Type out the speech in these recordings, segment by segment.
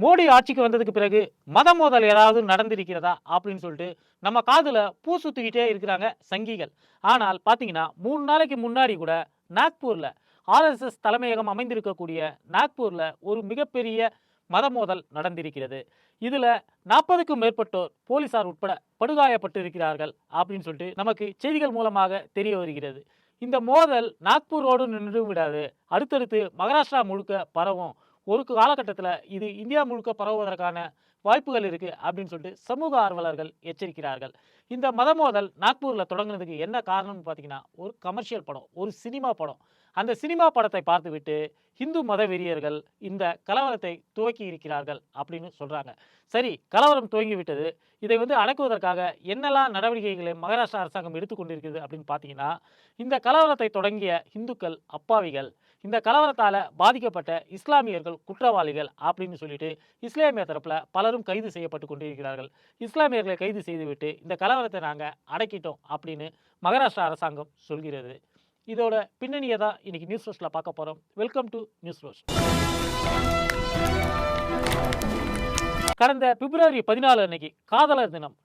மோடி ஆட்சிக்கு வந்ததுக்கு பிறகு மத மோதல் ஏதாவது நடந்திருக்கிறதா அப்படின்னு சொல்லிட்டு நம்ம காதில் பூ சுத்திக்கிட்டே இருக்கிறாங்க சங்கிகள். ஆனால் பார்த்தீங்கன்னா மூணு நாளைக்கு முன்னாடி கூட நாக்பூரில் ஆர்எஸ்எஸ் தலைமையகம் அமைந்திருக்கக்கூடிய நாக்பூரில் ஒரு மிகப்பெரிய மத மோதல் நடந்திருக்கிறது. இதில் நாற்பதுக்கும் மேற்பட்டோர் போலீசார் உட்பட படுகாயப்பட்டு இருக்கிறார்கள் அப்படின்னு சொல்லிட்டு நமக்கு செய்திகள் மூலமாக தெரிய வருகிறது. இந்த மோதல் நாக்பூரோடு நின்று விடாது. அடுத்தடுத்து மகாராஷ்டிரா முழுக்க பரவும் ஒரு காலகட்டத்தில் இது இந்தியா முழுக்க பரவுவதற்கான வாய்ப்புகள் இருக்குது அப்படின்னு சொல்லிட்டு சமூக ஆர்வலர்கள் எச்சரிக்கிறார்கள். இந்த மத மோதல் நாக்பூரில் தொடங்குனதுக்கு என்ன காரணம்னு பார்த்தீங்கன்னா ஒரு கமர்ஷியல் படம் ஒரு சினிமா படம். அந்த சினிமா படத்தை பார்த்துவிட்டு இந்து மத வெறியர்கள் இந்த கலவரத்தை துவக்கி இருக்கிறார்கள் அப்படின்னு சொல்கிறாங்க சரி கலவரம் துவங்கி விட்டது. இதை வந்து அடக்குவதற்காக என்னெல்லாம் நடவடிக்கைகளை மகாராஷ்டிரா அரசாங்கம் எடுத்துக்கொண்டிருக்கிறது அப்படின்னு பார்த்தீங்கன்னா இந்த கலவரத்தை தொடங்கிய இந்துக்கள் அப்பாவிகள் இந்த கலவரத்தால் பாதிக்கப்பட்ட இஸ்லாமியர்கள் குற்றவாளிகள் அப்படின்னு சொல்லிட்டு இஸ்லாமிய தரப்பில் பலரும் கைது செய்யப்பட்டு கொண்டிருக்கிறார்கள். இஸ்லாமியர்களை கைது செய்துவிட்டு இந்த கலவரத்தை நாங்கள் அடக்கிட்டோம் அப்படின்னு மகாராஷ்டிரா அரசாங்கம் சொல்கிறது. இதோட பின்னணியை தான் இன்றைக்கி நியூஸ் ரோஸ்ட்டில் பார்க்க போகிறோம் வெல்கம் டு நியூஸ் ரோஸ் கடந்த பிப்ரவரி பதினாலு அன்னைக்கு காதலர் தினம்.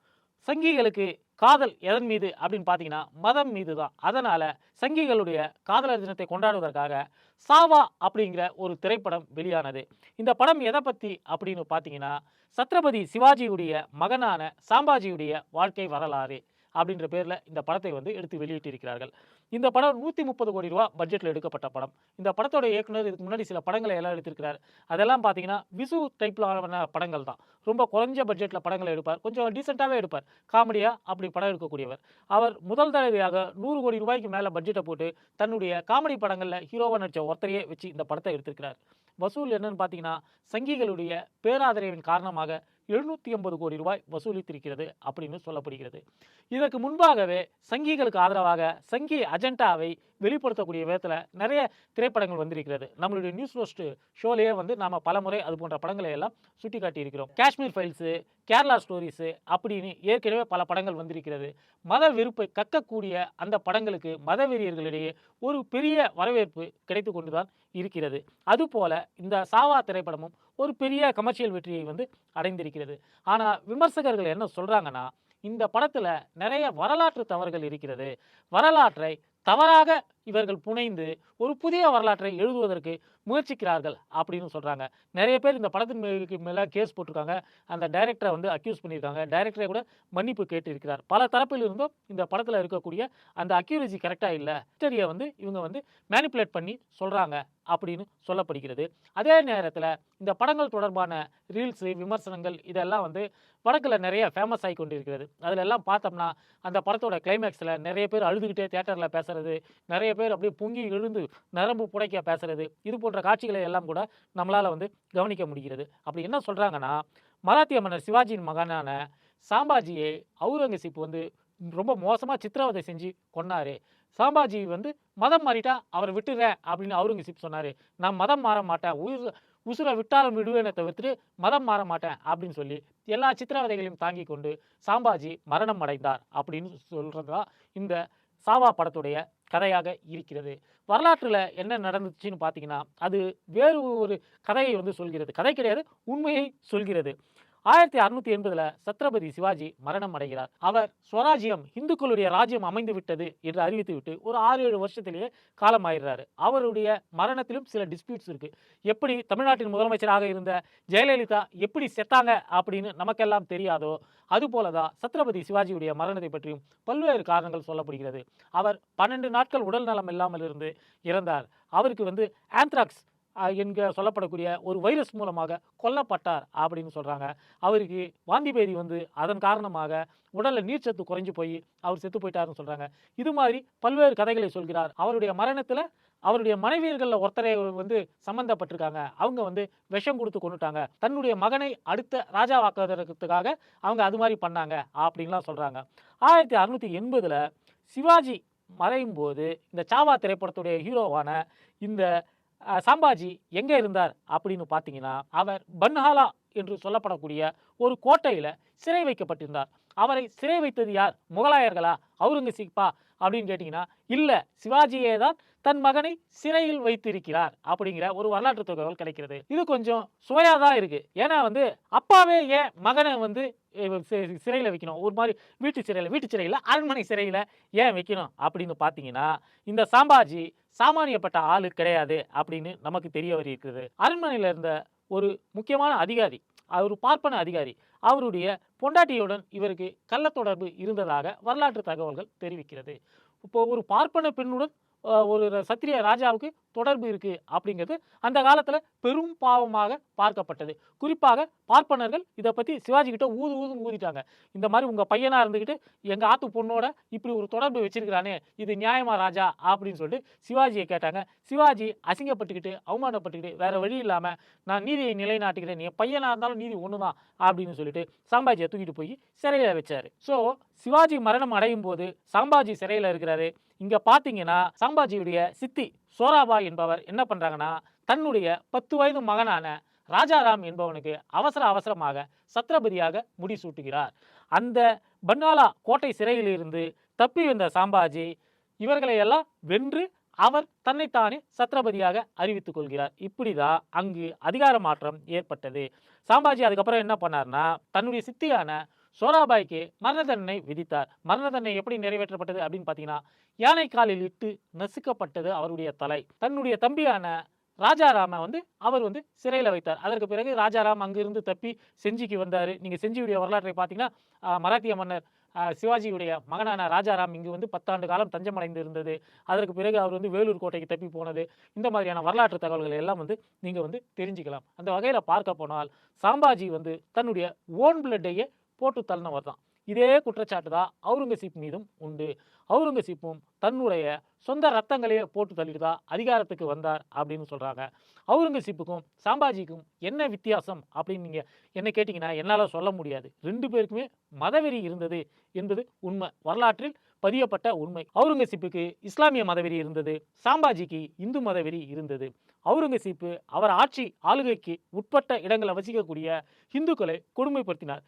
சங்கிகளுக்கு காதல் எதன் மீது அப்படின்னு பார்த்தீங்கன்னா மதம் மீது தான் அதனால் சங்கிகளுடைய காதலர் தினத்தை கொண்டாடுவதற்காக சாவா அப்படிங்கிற ஒரு திரைப்படம் வெளியானது. இந்த படம் எதை பற்றி அப்படின்னு பார்த்தீங்கன்னா சத்ரபதி சிவாஜியுடைய மகனான சாம்பாஜியுடைய வாழ்க்கை வரலாறு அப்படின்ற பேரில் இந்த படத்தை வந்து எடுத்து வெளியிட்டிருக்கிறார்கள். இந்த படம் நூற்றி முப்பது கோடி ரூபா பட்ஜெட்டில் எடுக்கப்பட்ட படம். இந்த படத்தோட இயக்குனர் இதுக்கு முன்னாடி சில படங்களை எல்லாம் எடுத்திருக்கிறார். அதெல்லாம் பார்த்தீங்கன்னா விசு டைப்பிலான படங்கள் தான். ரொம்ப குறைஞ்ச பட்ஜெட்டில் படங்களை எடுப்பார். கொஞ்சம் டீசெண்டாகவே எடுப்பார். காமெடியாக அப்படி படம் எடுக்கக்கூடியவர். அவர் முதல் தடவையாக நூறு கோடி ரூபாய்க்கு மேலே பட்ஜெட்டை போட்டு தன்னுடைய காமெடி படங்களில் ஹீரோவாக நடித்த ஒருத்தரையே வச்சு இந்த படத்தை எடுத்திருக்கிறார். வசூல் என்னன்னு பார்த்தீங்கன்னா சங்கிகளுடைய பேராதரவின் காரணமாக எழுநூற்றி ஐம்பது கோடி ரூபாய் வசூலித்திருக்கிறது அப்படின்னு சொல்லப்படுகிறது. இதற்கு முன்பாகவே சங்கிகளுக்கு ஆதரவாக சங்கி அஜெண்டாவை வெளிப்படுத்தக்கூடிய விதத்தில் நிறைய திரைப்படங்கள் வந்திருக்கிறது. நம்மளுடைய நியூஸ் ரோஸ்ட் ஷோலேயே வந்து நாம் பலமுறை அது போன்ற படங்களை எல்லாம் சுட்டி காட்டியிருக்கிறோம் காஷ்மீர் ஃபைல்ஸு கேரளா ஸ்டோரிஸு அப்படின்னு ஏற்கனவே பல படங்கள் வந்திருக்கிறது. மத வெறுப்பை கக்கக்கூடிய அந்த படங்களுக்கு மத வெறியர்களிடையே ஒரு பெரிய வரவேற்பு கிடைத்து கொண்டுதான் இருக்கிறது. அதுபோல இந்த சாவா திரைப்படமும் ஒரு பெரிய கமர்ஷியல் வெற்றியை வந்து அடைந்திருக்கிறது. ஆனால் விமர்சகர்கள் என்ன சொல்கிறாங்கன்னா இந்த படத்தில் நிறைய வரலாற்று தவறுகள் இருக்கிறது. வரலாற்றை தவறாக இவர்கள் புனைந்து ஒரு புதிய வரலாற்றை எழுதுவதற்கு முயற்சிக்கிறார்கள் அப்படின்னு சொல்கிறாங்க நிறைய பேர் இந்த படத்தின் மேலுக்கு மேலே கேஸ் போட்டிருக்காங்க. அந்த டைரக்டரை வந்து அக்யூஸ் பண்ணியிருக்காங்க. டைரக்டரை கூட மன்னிப்பு கேட்டிருக்கிறார். பல தரப்பில் இருந்தும் இந்த படத்தில் இருக்கக்கூடிய அந்த அக்யூரசி கரெக்டாக இல்லை. ஹிஸ்டரியை வந்து இவங்க வந்து மேனிப்புலேட் பண்ணி சொல்கிறாங்க அப்படின்னு சொல்லப்படுகிறது. அதே நேரத்தில் இந்த படங்கள் தொடர்பான ரீல்ஸு விமர்சனங்கள் இதெல்லாம் வந்து வடக்கில் நிறைய ஃபேமஸ் ஆகி கொண்டிருக்கிறது. அதில் எல்லாம் பார்த்தோம்னா அந்த படத்தோட கிளைமேக்ஸில் நிறைய பேர் அழுதுகிட்டே தேட்டரில் பேசுகிறது நிறைய பேர் அப்படியே பொங்கி எழுந்து நரம்பு புடைக்க பேசுறது இது போன்ற காட்சிகளை எல்லாம் கூட நம்மளால் வந்து கவனிக்க முடிகிறது. அப்படி என்ன சொல்கிறாங்கன்னா மராத்திய மன்னர் சிவாஜியின் மகனான சாம்பாஜியை அவுரங்கசீப் வந்து ரொம்ப மோசமாக சித்திரவதை செஞ்சு கொன்னார். சாம்பாஜி வந்து மதம் மாறிட்டா அவரை விட்டுறேன் அப்படின்னு அவுரங்கசீப் சொன்னார். நான் மதம் மாற மாட்டேன். உயிர் உசுரை விட்டாலும் விடுவேனை தவிர்த்துட்டு மதம் மாற மாட்டேன் அப்படின்னு சொல்லி எல்லா சித்திரவதைகளையும் தாங்கி கொண்டு சாம்பாஜி மரணம் அடைந்தார் அப்படின்னு சொல்கிறது தான் இந்த சாவா படத்துடைய கதையாக இருக்கிறது. வரலாற்றில் என்ன நடந்துச்சுன்னு பார்த்தீங்கன்னா அது வேறு ஒரு கதையை வந்து சொல்கிறது. கதை கிடையாது உண்மையை சொல்கிறது. ஆயிரத்தி அறுநூத்தி எண்பதுல சத்ரபதி சிவாஜி மரணம் அடைகிறார். அவர் ஸ்வராஜ்யம் இந்துக்களுடைய ராஜ்யம் அமைந்து விட்டது என்று அறிவித்து விட்டு ஒரு ஆறு ஏழு வருஷத்திலேயே காலமாயிடுறாரு. அவருடைய மரணத்திலும் சில டிஸ்பியூட்ஸ் இருக்கு. எப்படி தமிழ்நாட்டின் முதலமைச்சராக இருந்த ஜெயலலிதா எப்படி செத்தாங்க அப்படின்னு நமக்கெல்லாம் தெரியாதோ அதுபோலதான் சத்ரபதி சிவாஜியுடைய மரணத்தை பற்றியும் பல்வேறு காரணங்கள் சொல்லப்படுகிறது. அவர் பன்னெண்டு நாட்கள் உடல் நலம் இல்லாமல் இருந்து இறந்தார். அவருக்கு வந்து ஆந்த்ராக்ஸ் என்க சொல்லப்படக்கூடிய ஒரு வைரஸ் மூலமாக கொல்லப்பட்டார் அப்படின்னு சொல்கிறாங்க அவருக்கு வாந்தி பேதி வந்து அதன் காரணமாக உடலில் நீர்ச்சத்து குறைஞ்சு போய் அவர் செத்து போயிட்டாருன்னு சொல்கிறாங்க இது மாதிரி பல்வேறு கதைகளை சொல்கிறார். அவருடைய மரணத்தில் அவருடைய மனைவியர்களில் ஒருத்தரை வந்து சம்மந்தப்பட்டிருக்காங்க அவங்க வந்து விஷம் கொடுத்து கொண்டுட்டாங்க தன்னுடைய மகனை அடுத்த ராஜாவாக்குவதற்காக அவங்க அது மாதிரி பண்ணாங்க அப்படின்லாம் சொல்கிறாங்க ஆயிரத்தி அறுநூற்றி எண்பதில் சிவாஜி மறையும் போது இந்த சாவா திரைப்படத்துடைய ஹீரோவான இந்த சாம்பாஜி எங்கே இருந்தார் அப்படின்னு பார்த்தீங்கன்னா அவர் பன்ஹாலா என்று சொல்லப்படக்கூடிய ஒரு கோட்டையில் சிறை வைக்கப்பட்டிருந்தார். அவரை சிறை வைத்தது யார்? முகலாயர்களா? அவுரங்கசீப்பா? அப்படின்னு கேட்டிங்கன்னா இல்லை சிவாஜியே தான் தன் மகனை சிறையில் வைத்திருக்கிறார் அப்படிங்கிற ஒரு வரலாற்று தகவல் கிடைக்கிறது. இது கொஞ்சம் சுவையாக தான் இருக்குது ஏன்னா வந்து அப்பாவே ஏன் மகனை வந்து சிறையில் வைக்கணும்? ஒரு மாதிரி வீட்டு சிறையில் வீட்டு சிறையில் அரண்மனை சிறையில் ஏன் வைக்கணும் அப்படின்னு பார்த்தீங்கன்னா இந்த சாம்பாஜி சாமானியப்பட்ட ஆளு கிடையாது அப்படின்னு நமக்கு தெரிய வருகிறது. அரண்மனையில் இருந்த ஒரு முக்கியமான அதிகாரி அவர் பார்ப்பன அதிகாரி அவருடைய பொண்டாட்டியுடன் இவருக்கு கள்ள தொடர்பு இருந்ததாக வரலாற்று தகவல்கள் தெரிவிக்கிறது. இப்போ ஒரு பார்ப்பன பெண்ணுடன் ஒரு சத்திரிய ராஜாவுக்கு தொடர்பு இருக்கு அப்படிங்கிறது அந்த காலத்தில் பெரும் பாவமாக பார்க்கப்பட்டது. குறிப்பாக பார்ப்பனர்கள் இதை பற்றி சிவாஜி கிட்ட ஊது ஊதுன்னு ஊதிட்டாங்க. இந்த மாதிரி உங்கள் பையனாக இருந்துக்கிட்டு எங்கள் ஆத்து பொண்ணோட இப்படி ஒரு தொடர்பு வச்சிருக்கிறானே இது நியாயமா ராஜா அப்படின்னு சொல்லிட்டு சிவாஜியை கேட்டாங்க. சிவாஜி அசிங்கப்பட்டுக்கிட்டு அவமானப்பட்டுக்கிட்டு வேற வழி இல்லாமல் நான் நீதியை நிலைநாட்டுகிறேன் என் பையனாக இருந்தாலும் நீதி ஒன்று தான் அப்படின்னு சொல்லிட்டு சாம்பாஜியை தூக்கிட்டு போய் சிறையில் வச்சாரு. ஸோ சிவாஜி மரணம் அடையும் போது சாம்பாஜி சிறையில் இருக்கிறாரு. இங்கே பார்த்தீங்கன்னா சாம்பாஜியுடைய சித்தி சோராபாய் என்பவர் என்ன பண்ணுறாங்கன்னா தன்னுடைய பத்து வயது மகனான ராஜாராம் என்பவனுக்கு அவசர அவசரமாக சத்ரபதியாக முடிசூட்டுகிறார். அந்த பன்னாலா கோட்டை சிறையிலிருந்து தப்பி வந்த சாம்பாஜி இவர்களை எல்லாம் வென்று அவர் தன்னைத்தானே சத்ரபதியாக அறிவித்துக் கொள்கிறார். இப்படிதான் அங்கு அதிகார மாற்றம் ஏற்பட்டது. சாம்பாஜி அதுக்கப்புறம் என்ன பண்ணார்னா தன்னுடைய சித்தியான சோராபாய்க்கு மரண தண்டனை விதித்தார். மரண தண்டனை எப்படி நிறைவேற்றப்பட்டது அப்படின்னு பார்த்தீங்கன்னா யானை காலில் இட்டு நசுக்கப்பட்டது அவருடைய தலை. தன்னுடைய தம்பியான ராஜாராம வந்து அவர் வந்து சிறையில் வைத்தார். அதற்கு பிறகு ராஜாராம் அங்கிருந்து தப்பி செஞ்சிக்கு வந்தார். நீங்கள் செஞ்சியுடைய வரலாற்றை பார்த்தீங்கன்னா மராத்திய மன்னர் சிவாஜியுடைய மகனான ராஜாராம் இங்கு வந்து பத்தாண்டு காலம் தஞ்சமடைந்து இருந்தது அதற்கு பிறகு அவர் வந்து வேலூர் கோட்டைக்கு தப்பி போனது. இந்த மாதிரியான வரலாற்று தகவல்கள் எல்லாம் வந்து நீங்கள் வந்து தெரிஞ்சுக்கலாம். அந்த வகையில் பார்க்க போனால் சாம்பாஜி வந்து தன்னுடைய ஓன் பிளட்டையே போட்டு தள்ளினவர் தான். இதே குற்றச்சாட்டு தான் அவுரங்கசீப் மீதும் உண்டு. அவுரங்கசீப்பும் தன்னுடைய சொந்த ரத்தங்களையே போட்டு தள்ளிட்டு தான் அதிகாரத்துக்கு வந்தார் அப்படின்னு சொல்கிறாங்க அவுரங்கசீப்புக்கும் சாம்பாஜிக்கும் என்ன வித்தியாசம் அப்படின்னு நீங்கள் என்ன கேட்டிங்கன்னா என்னால் சொல்ல முடியாது. ரெண்டு பேருக்குமே மதவெறி இருந்தது என்பது உண்மை. வரலாற்றில் பதியப்பட்ட உண்மை. அவுரங்கசீப்புக்கு இஸ்லாமிய மதவெறி இருந்தது. சாம்பாஜிக்கு இந்து மதவெறி இருந்தது. அவுரங்கசீப்பு அவர் ஆட்சி ஆளுகைக்கு உட்பட்ட இடங்களை வசிக்கக்கூடிய இந்துக்களை கொடுமைப்படுத்தினார்.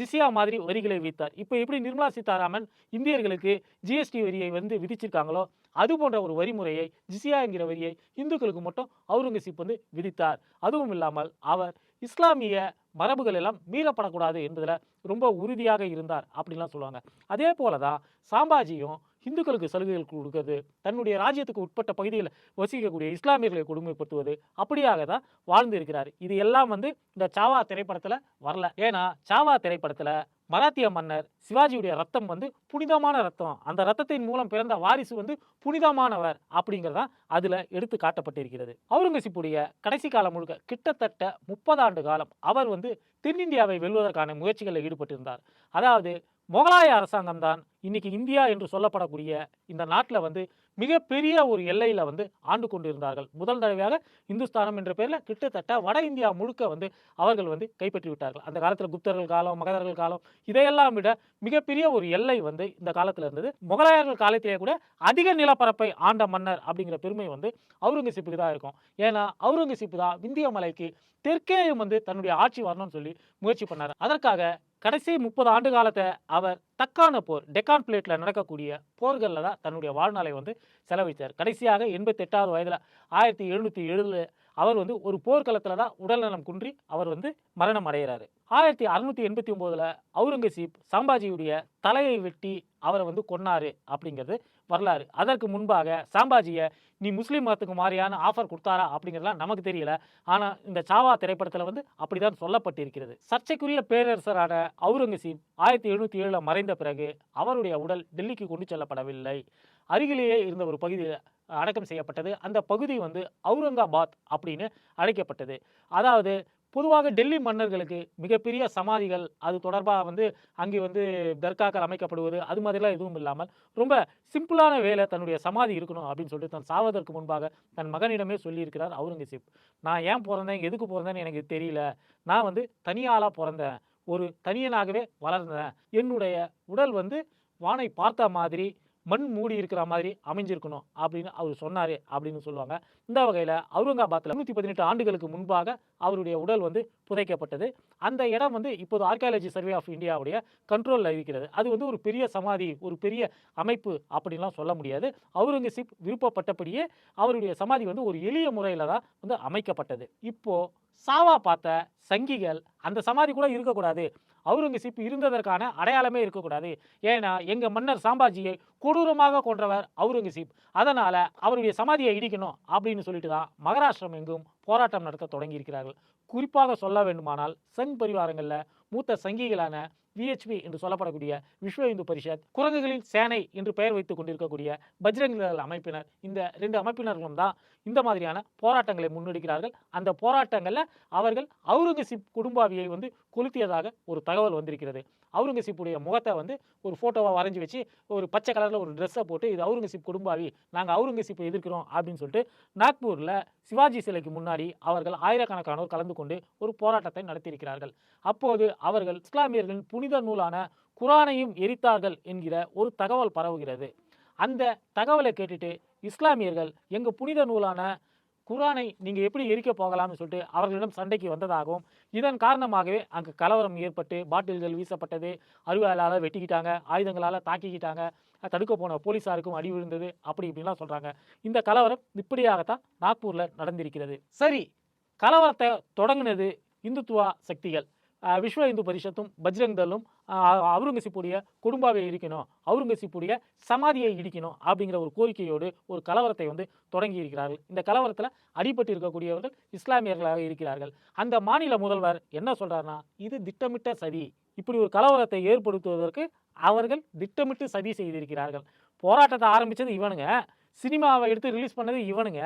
ஜிசியா மாதிரி வரிகளை வைத்தார். இப்போ எப்படி நிர்மலா சீதாராமன் இந்தியர்களுக்கு ஜிஎஸ்டி வரியை வந்து விதிச்சிருக்காங்களோ அது போன்ற ஒரு வரிமுறையை ஜிசியா என்கிற வரியை இந்துக்களுக்கு மட்டும் அவுரங்கசீப் வந்து விதித்தார். அதுவும் இல்லாமல் அவர் இஸ்லாமிய மரபுகள் எல்லாம் மீறப்படக்கூடாது என்பதில் ரொம்ப உறுதியாக இருந்தார் அப்படின்லாம் சொல்லுவாங்க. அதே போல தான் சாம்பாஜியும் இந்துக்களுக்கு சலுகைகள் கொடுக்கிறது தன்னுடைய ராஜ்யத்துக்கு உட்பட்ட பகுதியில் வசிக்கக்கூடிய இஸ்லாமியர்களை கொடுமைப்படுத்துவது அப்படியாக தான் வாழ்ந்து இருக்கிறார். இது எல்லாம் வந்து இந்த சாவா திரைப்படத்தில் வரல. ஏன்னா சாவா திரைப்படத்தில் மராத்திய மன்னர் சிவாஜியுடைய ரத்தம் வந்து புனிதமான ரத்தம். அந்த ரத்தத்தின் மூலம் பிறந்த வாரிசு வந்து புனிதமானவர் அப்படிங்கிறதான் அதில் எடுத்து காட்டப்பட்டிருக்கிறது. அவுரங்கசீப்புடைய கடைசி காலம் முழுக்க கிட்டத்தட்ட முப்பது ஆண்டு காலம் அவர் வந்து தென்னிந்தியாவை வெல்வதற்கான முயற்சிகளில் ஈடுபட்டிருந்தார். அதாவது முகலாய அரசாங்கம் தான் இன்னைக்கு இந்தியா என்று சொல்லப்படக்கூடிய இந்த நாட்டில் வந்து மிகப்பெரிய ஒரு எல்லையில் வந்து ஆண்டு கொண்டிருந்தார்கள். முதல் தடவையாக இந்துஸ்தானம் என்ற பேரில் கிட்டத்தட்ட வட இந்தியா முழுக்க வந்து அவர்கள் வந்து கைப்பற்றி விட்டார்கள். அந்த காலத்தில் குப்தர்கள் காலம் மகதர்கள் காலம் இதையெல்லாம் விட மிகப்பெரிய ஒரு எல்லை வந்து இந்த காலத்தில் இருந்தது. முகலாயர்கள் காலத்திலே கூட அதிக நிலப்பரப்பை ஆண்ட மன்னர் அப்படிங்கிற பெருமை வந்து அவுரங்கசீப்புக்கு தான் இருக்கும். ஏன்னா அவுரங்கசீப்பு தான் விந்திய மலைக்கு தெற்கேயும் வந்து தன்னுடைய ஆட்சி வரணும்னு சொல்லி முயற்சி பண்ணார். அதற்காக கடைசி முப்பது ஆண்டு காலத்தை அவர் தக்கான போர் டெக்கான் பிளேட்டில் நடக்கக்கூடிய போர்களில் தான் தன்னுடைய வாழ்நாளை வந்து செலவழித்தார் கடைசியாக எண்பத்தெட்டாவது வயதில் ஆயிரத்தி எழுநூற்றி எழுபதுல அவர் வந்து ஒரு போர்க்களத்தில் தான் உடல்நலம் குன்றி அவர் வந்து மரணம் அடைகிறாரு. ஆயிரத்தி அறுநூற்றி எண்பத்தி ஒம்போதில் அவுரங்கசீப் சாம்பாஜியுடைய தலையை வெட்டி அவரை வந்து கொன்னாரு அப்படிங்கிறது வரலாறு. அதற்கு முன்பாக சாம்பாஜியை நீ முஸ்லீம் மதத்துக்கு மாதிரியான ஆஃபர் கொடுத்தாரா? அப்படிங்கிறதுலாம் நமக்கு தெரியல. ஆனால் இந்த சாவா திரைப்படத்தில் வந்து அப்படிதான் சொல்லப்பட்டிருக்கிறது. சர்ச்சைக்குரிய பேரரசரான அவுரங்கசீப் ஆயிரத்தி எழுநூற்றி ஏழில் மறைந்த பிறகு அவருடைய உடல் டெல்லிக்கு கொண்டு செல்லப்படவில்லை. அருகிலேயே இருந்த ஒரு பகுதியில் அடக்கம் செய்யப்பட்டது. அந்த பகுதி வந்து அவுரங்காபாத் அப்படின்னு அழைக்கப்பட்டது. அதாவது பொதுவாக டெல்லி மன்னர்களுக்கு மிகப்பெரிய சமாதிகள் அது தொடர்பாக வந்து அங்கே வந்து தர்காக்கள் அமைக்கப்படுவது அது மாதிரிலாம் எதுவும் இல்லாமல் ரொம்ப சிம்பிளான வேலை தன்னுடைய சமாதி இருக்கணும் அப்படின்னு சொல்லிட்டு தன் சாவதற்கு முன்பாக தன் மகனிடமே சொல்லியிருக்கிறார் அவுரங்கசீப். நான் ஏன் பிறந்தேன்? எதுக்கு பிறந்தேன்னு எனக்கு தெரியல. நான் வந்து தனியாளாக பிறந்தேன். ஒரு தனியனாகவே வளர்ந்தேன். என்னுடைய உடல் வந்து வானை பார்த்த மாதிரி மண் மூடி இருக்கிற மாதிரி அமைஞ்சிருக்கணும் அப்படின்னு அவர் சொன்னார் அப்படின்னு சொல்லுவாங்க. இந்த வகையில் அவுரங்காபாத்தில் நூற்றி பதினெட்டு ஆண்டுகளுக்கு முன்பாக அவருடைய உடல் வந்து புதைக்கப்பட்டது. அந்த இடம் வந்து இப்போது ஆர்கியாலஜி சர்வே ஆஃப் இந்தியாவுடைய கண்ட்ரோலில் இருக்கிறது. அது வந்து ஒரு பெரிய சமாதி ஒரு பெரிய அமைப்பு அப்படின்லாம் சொல்ல முடியாது. அவுரங்கசீப் விருப்பப்பட்டபடியே அவருடைய சமாதி வந்து ஒரு எளிய முறையில் தான் வந்து அமைக்கப்பட்டது. இப்போது சாவா பார்த்த சங்கிகள் அந்த சமாதி கூட இருக்கக்கூடாது. அவுரங்கசீப் இருந்ததற்கான அடையாளமே இருக்கக்கூடாது. ஏன்னா எங்கள் மன்னர் சாம்பாஜியை கொடூரமாக கொன்றவர் அவுரங்கசீப். அதனால் அவருடைய சமாதியை இடிக்கணும் அப்படின்னு சொல்லிட்டு தான் மகாராஷ்டிரம் எங்கும் போராட்டம் நடத்த தொடங்கி இருக்கிறார்கள் குறிப்பாக சொல்ல வேண்டுமானால் சங் பரிவாரங்களில் மூத்த சங்கிகளான விஹெச்பி என்று சொல்லப்படக்கூடிய விஸ்வ இந்து பரிஷத் குரங்குகளின் சேனை என்று பெயர் வைத்துக் கொண்டிருக்கக்கூடிய பஜ்ரங் தள் அமைப்பினர். இந்த ரெண்டு அமைப்பினர்களும் தான் இந்த மாதிரியான போராட்டங்களை முன்னெடுக்கிறார்கள். அந்த போராட்டங்களில் அவர்கள் அவுரங்கசீப் குடும்பாவியை வந்து கொளுத்தியதாக ஒரு தகவல் வந்திருக்கிறது. அவுரங்கசீப்புடைய முகத்தை வந்து ஒரு ஃபோட்டோவாக வரைஞ்சி வச்சு ஒரு பச்சை கலரில் ஒரு ட்ரெஸ்ஸை போட்டு இது அவுரங்கசீப் குடும்பாவி நாங்கள் அவுரங்கசீப்பை எதிர்க்கிறோம் அப்படின்னு சொல்லிட்டு நாக்பூரில் சிவாஜி சிலைக்கு முன்னாடி அவர்கள் ஆயிரக்கணக்கானோர் கலந்து கொண்டு ஒரு போராட்டத்தை நடத்தியிருக்கிறார்கள். அப்போது அவர்கள் இஸ்லாமியர்களின் புனித நூலான குரானையும் எரித்தார்கள் என்கிற ஒரு தகவல் பரவுகிறது. அந்த தகவலை கேட்டுட்டு இஸ்லாமியர்கள் எங்கள் புனித நூலான குரானை நீங்கள் எப்படி எரிக்க போகலாம்னு சொல்லிட்டு அவர்களிடம் சண்டைக்கு வந்ததாகவும் இதன் காரணமாகவே அங்கு கலவரம் ஏற்பட்டு பாட்டில்கள் வீசப்பட்டது அருவாளால் வெட்டிக்கிட்டாங்க ஆயுதங்களால் தாக்கிக்கிட்டாங்க தடுக்க போன போலீஸாருக்கும் அடி விழுந்தது அப்படி இப்படிலாம் சொல்கிறாங்க இந்த கலவரம் இப்படியாகத்தான் நாக்பூரில் நடந்திருக்கிறது. சரி கலவரத்தை தொடங்கினது இந்துத்துவா சக்திகள். விஸ்வ இந்து பரிஷத்தும் பஜ்ரங் தலும் அவுரங்கசீப்புடைய குடும்பாவை இடிக்கணும் அவுரங்கசீப்புடைய சமாதியை இடிக்கணும் அப்படிங்கிற ஒரு கோரிக்கையோடு ஒரு கலவரத்தை வந்து தொடங்கி இருக்கிறார்கள் இந்த கலவரத்தில் அடிபட்டு இருக்கக்கூடியவர்கள் இஸ்லாமியர்களாக இருக்கிறார்கள். அந்த மாநில முதல்வர் என்ன சொல்கிறாருன்னா இது திட்டமிட்ட சதி. இப்படி ஒரு கலவரத்தை ஏற்படுத்துவதற்கு அவர்கள் திட்டமிட்டு சதி செய்திருக்கிறார்கள். போராட்டத்தை ஆரம்பிச்சது இவனுங்க. சினிமாவை எடுத்து ரிலீஸ் பண்ணது இவனுங்க.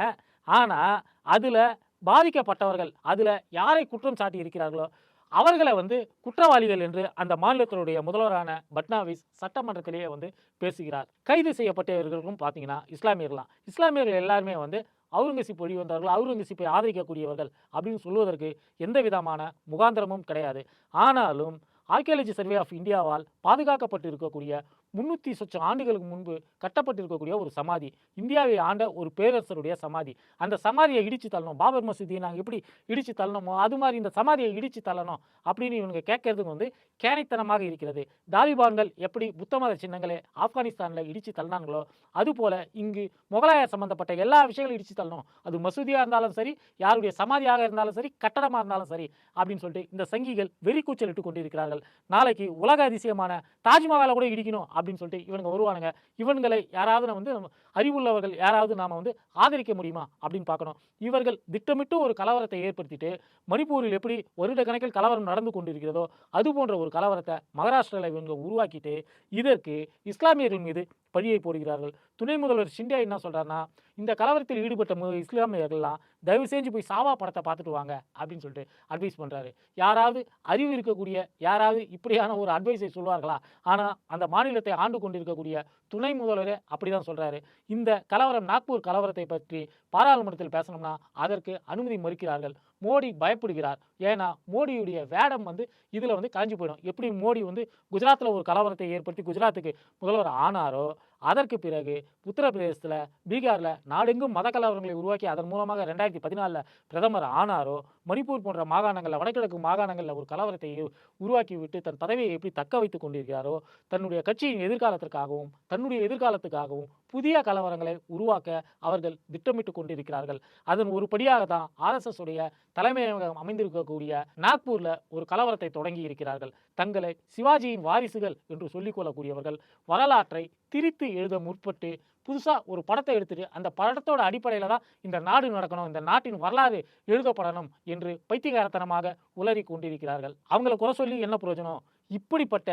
ஆனால் அதில் பாதிக்கப்பட்டவர்கள் அதில் யாரை குற்றம் சாட்டி இருக்கிறார்களோ அவர்களை வந்து குற்றவாளிகள் என்று அந்த மாநிலத்தினுடைய முதல்வரான பட்னாவிஸ் சட்டமன்றத்திலேயே வந்து பேசுகிறார். கைது செய்யப்பட்டவர்களுக்கும் பார்த்தீங்கன்னா இஸ்லாமியர்களாம் இஸ்லாமியர்கள் எல்லாருமே வந்து அவுரங்கசீப் வழி வந்தவர்கள் அவுரங்கசீப்பை ஆதரிக்கக்கூடியவர்கள் அப்படின்னு சொல்வதற்கு எந்த விதமான முகாந்திரமும் கிடையாது. ஆனாலும் ஆர்கியாலஜி சர்வே ஆஃப் இந்தியாவால் பாதுகாக்கப்பட்டு இருக்கக்கூடிய முன்னூற்றி சொச்சம் ஆண்டுகளுக்கு முன்பு கட்டப்பட்டிருக்கக்கூடிய ஒரு சமாதி. இந்தியாவை ஆண்ட ஒரு பேரரசருடைய சமாதி. அந்த சமாதியை இடித்து தள்ளணும். பாபர் மசூதியை நாங்கள் எப்படி இடித்து தள்ளணுமோ அது மாதிரி இந்த சமாதியை இடித்து தள்ளணும் அப்படின்னு இவங்க கேட்கறதுக்கு வந்து கேனைத்தனமாக இருக்கிறது. தாலிபான்கள் எப்படி புத்த மத சின்னங்களை ஆப்கானிஸ்தானில் இடித்து தள்ளினாங்களோ அதுபோல் இங்கு முகலாயர் சம்பந்தப்பட்ட எல்லா விஷயங்களும் இடித்து தள்ளணும். அது மசூதியாக இருந்தாலும் சரி யாருடைய சமாதியாக இருந்தாலும் சரி கட்டடமாக இருந்தாலும் சரி அப்படின்னு சொல்லிட்டு இந்த சங்கிகள் வெறிக்கூச்சல் இட்டு கொண்டிருக்கிறார்கள். நாளைக்கு உலக அதிசயமான தாஜ்மஹாலை கூட இடிக்கணும் அப்படி அப்படின்னு சொல்லிட்டு இவனுங்க வருவானுங்க. இவன்களை யாராவது நம்ம வந்து நம்ம அறிவுள்ளவர்கள் யாராவது நாம் வந்து ஆதரிக்க முடியுமா அப்படின்னு பார்க்கணும். இவர்கள் திட்டமிட்டு ஒரு கலவரத்தை ஏற்படுத்திட்டு மணிப்பூரில் எப்படி வருட கணக்கில் கலவரம் நடந்து கொண்டிருக்கிறதோ அது போன்ற ஒரு கலவரத்தை மகாராஷ்டிராவில் இவங்க உருவாக்கிட்டு இதற்கு இஸ்லாமியர்கள் மீது பழியை போடுகிறார்கள். துணை முதல்வர் ஷிண்டே என்ன சொல்கிறாருன்னா இந்த கலவரத்தில் ஈடுபட்ட இஸ்லாமியர்கள்லாம் தயவு செஞ்சு போய் சாவா படத்தை பார்த்துட்டு வாங்க அப்படின்னு சொல்லிட்டு அட்வைஸ் பண்ணுறாரு யாராவது அறிவு இருக்கக்கூடிய யாராவது இப்படியான ஒரு அட்வைஸை சொல்வார்களா? ஆனால் அந்த மாநிலத்தை ஆண்டு கொண்டிருக்கக்கூடிய துணை முதல்வரே அப்படி தான் சொல்கிறாரு இந்த கலவரம் நாக்பூர் கலவரத்தை பற்றி பாராளுமன்றத்தில் பேசணும்னா அதற்கு அனுமதி மறுக்கிறார்கள். மோடி பயப்படுகிறார். ஏன்னா மோடியுடைய வேடம் வந்து இதில் வந்து கலைஞ்சு போயிடும். எப்படி மோடி வந்து குஜராத்தில் ஒரு கலவரத்தை ஏற்படுத்தி குஜராத்துக்கு முதல்வர் ஆனாரோ அதற்கு பிறகு உத்தரப்பிரதேசத்தில் பீகாரில் நாடெங்கும் மத கலவரங்களை உருவாக்கி அதன் மூலமாக ரெண்டாயிரத்தி பதினாலில் பிரதமர் ஆனாரோ மணிப்பூர் போன்ற மாகாணங்களில் வடகிழக்கு மாகாணங்களில் ஒரு கலவரத்தை உருவாக்கிவிட்டு உருவாக்கி விட்டு தன் பதவியை எப்படி தக்க வைத்துக் கொண்டிருக்கிறாரோ தன்னுடைய கட்சியின் எதிர்காலத்திற்காகவும் தன்னுடைய எதிர்காலத்துக்காகவும் புதிய கலவரங்களை உருவாக்க அவர்கள் திட்டமிட்டு கொண்டிருக்கிறார்கள். அதன் ஒரு படியாக தான் ஆர்எஸ்எஸ் உடைய தலைமையகம் அமைந்திருக்கக்கூடிய நாக்பூரில் ஒரு கலவரத்தை தொடங்கி இருக்கிறார்கள். தங்களை சிவாஜியின் வாரிசுகள் என்று சொல்லிக்கொள்ளக்கூடியவர்கள் வரலாற்றை திரித்து எழுத முற்பட்டு புதுசாக ஒரு படத்தை எடுத்துட்டு அந்த படத்தோட அடிப்படையில் தான் இந்த நாடு நடக்கணும் இந்த நாட்டின் வரலாறு எழுதப்படணும் என்று பைத்தியகாரத்தனமாக உளறி கொண்டிருக்கிறார்கள் அவங்கள குறை சொல்லி என்ன பிரயோஜனம்? இப்படிப்பட்ட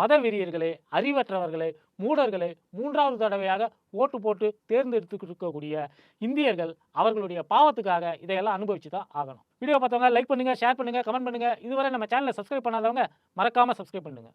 மத வெறியர்களே அறிவற்றவர்களே மூடர்களே மூன்றாவது தடவையாக ஓட்டு போட்டு தேர்ந்தெடுத்து இருக்கக்கூடிய இந்தியர்கள் அவர்களுடைய பாவத்துக்காக இதையெல்லாம் அனுபவிச்சு தான் ஆகணும். வீடியோ பார்த்தவங்க லைக் பண்ணுங்க ஷேர் பண்ணுங்க கமெண்ட் பண்ணுங்க. இதுவரை நம்ம சேனலை சப்ஸ்கிரைப் பண்ணாதவங்க மறக்காம சப்ஸ்கிரைப் பண்ணுங்க.